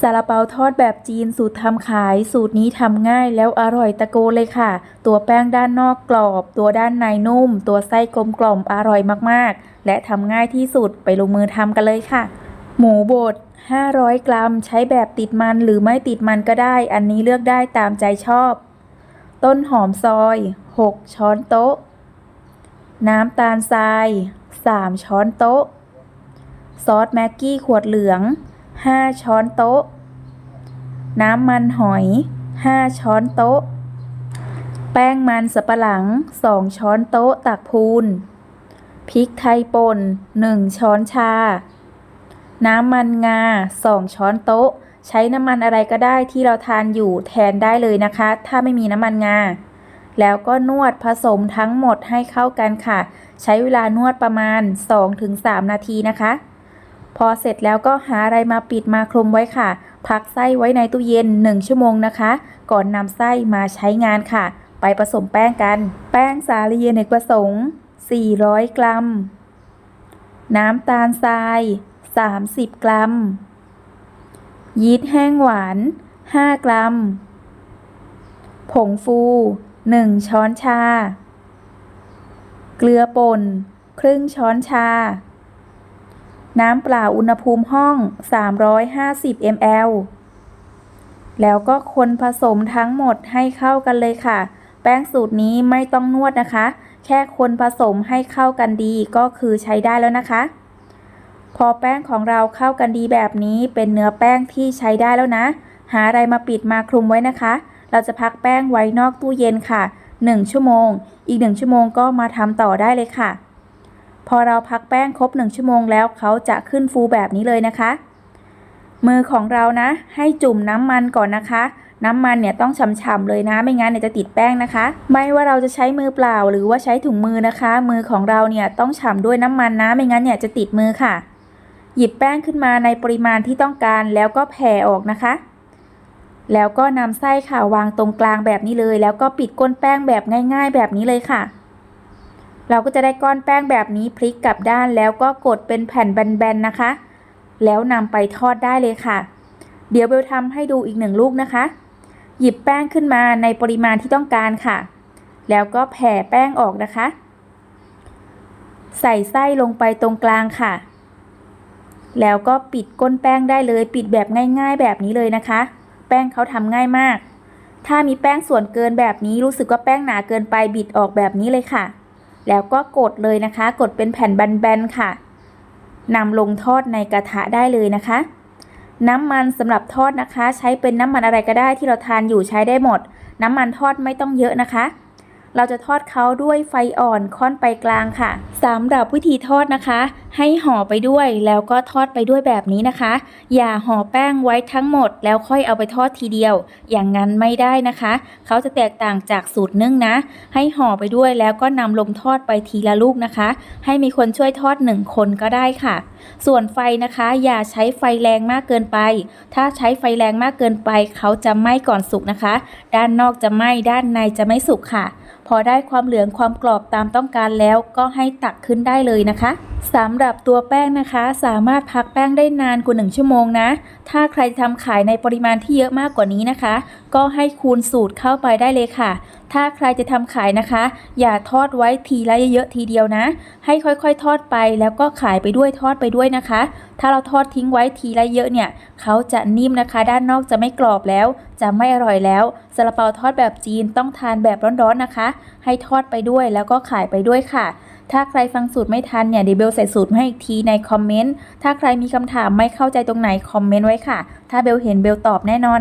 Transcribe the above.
ซาลาเปาทอดแบบจีนสูตรทำขาย สูตรนี้ทำง่ายแล้วอร่อยตะโกเลยค่ะ ตัวแป้งด้านนอกกรอบ ตัวด้านในนุ่ม ตัวไส้กลมกล่อมอร่อยมากๆ และทำง่ายที่สุดไปลงมือทำกันเลยค่ะ หมูบด 500 กรัม ใช้แบบติดมันหรือไม่ติดมันก็ได้ อันนี้เลือกได้ตามใจชอบ ต้นหอมซอย 6 ช้อนโต๊ะ น้ำตาลทราย 3 ช้อนโต๊ะ ซอสแม็กกี้ขวดเหลือง 5 ช้อนโต๊ะ น้ำมันหอย 5 ช้อนโต๊ะ แป้งมันสับปะหลัง 2 ช้อนโต๊ะตักพูน พริกไทยป่น 1 ช้อนชา น้ำมันงา 2 ช้อนโต๊ะ ใช้น้ำมันอะไรก็ได้ที่เราทานอยู่แทนได้เลยนะคะ ถ้าไม่มีน้ำมันงา แล้วก็นวดผสมทั้งหมดให้เข้ากันค่ะ ใช้เวลานวดประมาณ 2-3 นาทีนะคะ พอเสร็จแล้วก็หาอะไรมาปิดมาคลุมไว้ค่ะ พักไส้ไว้ในตู้เย็น 1 ชั่วโมงนะคะ ก่อนนำไส้มาใช้งานค่ะ ไปผสมแป้งกัน แป้งสาลีเนกประสงค์ 400 กรัม น้ำตาลทราย 30 กรัม ยีสต์แห้งหวาน 5 กรัม ผงฟู 1 ช้อนชา เกลือป่น ครึ่งช้อนชา น้ำเปล่าอุณหภูมิห้อง 350 ml แล้วก็คนผสมทั้งหมดให้เข้ากันเลยค่ะ แป้งสูตรนี้ไม่ต้องนวดนะคะ แค่คนผสมให้เข้ากันดีก็คือใช้ได้แล้วนะคะ พอแป้งของเราเข้ากันดีแบบนี้เป็นเนื้อแป้งที่ใช้ได้แล้วนะ หาอะไรมาปิดมาคลุมไว้นะคะ เราจะพักแป้งไว้นอกตู้เย็นค่ะ 1 ชั่วโมง อีก 1 ชั่วโมงก็มาทำต่อได้เลยค่ะ พอเราพักแป้งครบ 1 ชั่วโมงแล้วเขาจะขึ้นฟูแบบนี้เลยนะคะ มือของเรานะ ให้จุ่มน้ำมันก่อนนะคะน้ำมันเนี่ยต้องฉ่ำๆเลยนะ ไม่งั้นเนี่ยจะติดแป้งนะคะ ไม่ว่าเราจะใช้มือเปล่าหรือว่าใช้ถุงมือนะคะ มือของเราเนี่ยต้องฉ่ำด้วยน้ำมันนะ ไม่งั้นเนี่ยจะติดมือค่ะ หยิบแป้งขึ้นมาในปริมาณที่ต้องการแล้วก็แผ่ออกนะคะ แล้วก็นำไส้ค่ะวางตรงกลางแบบนี้เลย แล้วก็ปิดก้นแป้งแบบง่าย ๆ แบบนี้เลยค่ะ เราก็จะได้ก้อนแป้งแบบนี้พลิกกลับด้านแล้วก็กดเป็นแผ่นแบนๆนะคะ แล้วนำไปทอดได้เลยค่ะ เดี๋ยวเบลทำให้ดูอีกหนึ่งลูกนะคะ หยิบแป้งขึ้นมาในปริมาณที่ต้องการค่ะ แล้วก็แผ่แป้งออกนะคะ ใส่ไส้ลงไปตรงกลางค่ะ แล้วก็ปิดก้นแป้งได้เลย ปิดแบบง่าย ๆ แบบนี้เลยนะคะ แป้งเขาทำง่ายมาก ถ้ามีแป้งส่วนเกินแบบนี้รู้สึกว่าแป้งหนาเกินไปบิดออกแบบนี้เลยค่ะ แล้วก็กดเลยนะคะ กดเป็นแผ่นแบนๆค่ะนำลงทอดในกระทะได้เลยนะคะ น้ำมันสำหรับทอดนะคะ ใช้เป็นน้ำมันอะไรก็ได้ที่เราทานอยู่ใช้ได้หมด น้ำมันทอดไม่ต้องเยอะนะคะ เราจะทอดเขาด้วยไฟอ่อนค่อนไปกลางค่ะสำหรับวิธีทอดนะคะ ให้ห่อไปด้วยแล้วก็ทอดไปด้วยแบบนี้นะคะ อย่าห่อแป้งไว้ทั้งหมด แล้วค่อยเอาไปทอดทีเดียว อย่างนั้นไม่ได้นะคะ เขาจะแตกต่างจากสูตรนึ่งนะ ให้ห่อไปด้วยแล้วก็นำลงทอดไปทีละลูกนะคะ ให้มีคนช่วยทอดหนึ่งคนก็ได้ค่ะ ส่วนไฟนะคะ อย่าใช้ไฟแรงมากเกินไป ถ้าใช้ไฟแรงมากเกินไป เขาจะไหม้ก่อนสุกนะคะ ด้านนอกจะไหม้ด้านในจะไม่สุกค่ะ พอได้ความเหลืองความกรอบตามต้องการแล้วก็ให้ตักขึ้นได้เลยนะคะ สำหรับตัวแป้งนะคะ สามารถพักแป้งได้นานกว่า 1 ชั่วโมงนะ ถ้าใครทำขายในปริมาณที่เยอะมากกว่านี้นะคะ ก็ให้คูณสูตรเข้าไปได้เลยค่ะ ถ้าใครจะทำขายนะคะ อย่าทอดไว้ทีละเยอะๆทีเดียวนะ ให้ค่อยๆ ทอดไปแล้วก็ขายไปด้วยทอดไปด้วยนะคะ ถ้าเราทอดทิ้งไว้ทีละเยอะเนี่ยเขาจะนิ่มนะคะ ด้านนอกจะไม่กรอบแล้ว จะไม่อร่อยแล้วซาลาเปาทอดแบบจีนต้องทานแบบร้อนๆนะคะ ให้ทอดไปด้วยแล้วก็ขายไปด้วยค่ะ ถ้าใครฟังสูตรไม่ทันเนี่ยเดี๋ยวเบลใส่สูตรมาให้อีกทีในคอมเมนต์ ถ้าใครมีคำถามไม่เข้าใจตรงไหนคอมเมนต์ไว้ค่ะ ถ้าเบลเห็นเบลตอบแน่นอน